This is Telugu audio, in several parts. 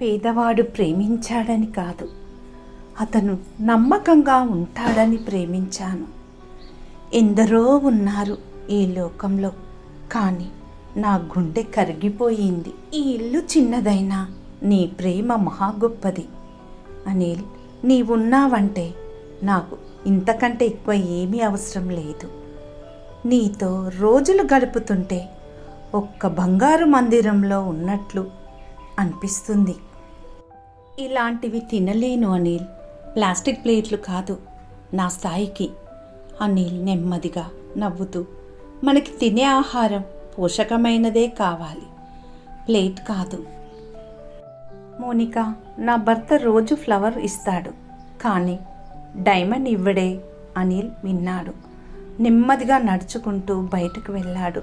పేదవాడు ప్రేమించాడని కాదు. అతను నమ్మకంగా ఉంటాడని ప్రేమించాను. ఎందరో ఉన్నారు ఈ లోకంలో కానీ నా గుండె కరిగిపోయింది. ఈ ఇల్లు చిన్నదైనా నీ ప్రేమ మహా గొప్పది. అనిల్ నీవున్నావంటే నాకు ఇంతకంటే ఎక్కువ ఏమీ అవసరం లేదు. నీతో రోజులు గడుపుతుంటే ఒక్క బంగారు మందిరంలో ఉన్నట్లు అనిపిస్తుంది. ఇలాంటివి తినలేను అనిల్. ప్లాస్టిక్ ప్లేట్లు కాదు నా స్థాయికి. అనిల్ నెమ్మదిగా నవ్వుతూ మనకి తినే ఆహారం పోషకమైనదే కావాలి. ప్లేట్ కాదు. మోనిక నా భర్త రోజు ఫ్లవర్ ఇస్తాడు. కానీ డైమండ్ ఇవ్వడే అనిల్ విన్నాడు. నెమ్మదిగా నడుచుకుంటూ బయటకు వెళ్ళాడు.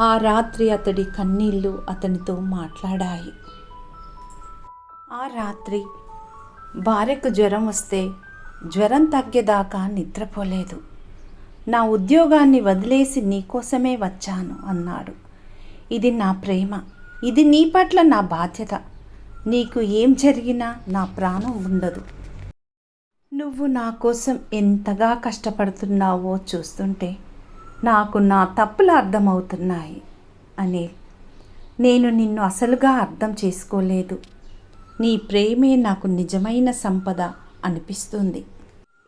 ఆ రాత్రి అతడి కన్నీళ్ళు అతనితో మాట్లాడాయి. ఆ రాత్రి భార్యకు జ్వరం వస్తే జ్వరం తగ్గేదాకా నిద్రపోలేదు. నా ఉద్యోగాన్ని వదిలేసి నీకోసమే వచ్చాను అన్నాడు. ఇది నా ప్రేమ. ఇది నీ పట్ల నా బాధ్యత. నీకు ఏం జరిగినా నా ప్రాణం ఉండదు. నువ్వు నా కోసం ఎంతగా కష్టపడుతున్నావో చూస్తుంటే నాకు నా తప్పులు అర్థమవుతున్నాయి. అనిల్ నేను నిన్ను అసలుగా అర్థం చేసుకోలేదు. నీ ప్రేమే నాకు నిజమైన సంపద అనిపిస్తుంది.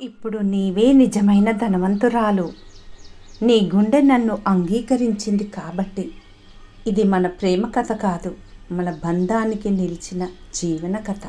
ఇప్పుడు నీవే నిజమైన ధనవంతురాలు. నీ గుండె నన్ను అంగీకరించింది కాబట్టి. ఇది మన ప్రేమ కథ కాదు మన బంధానికి నిలిచిన జీవన కథ.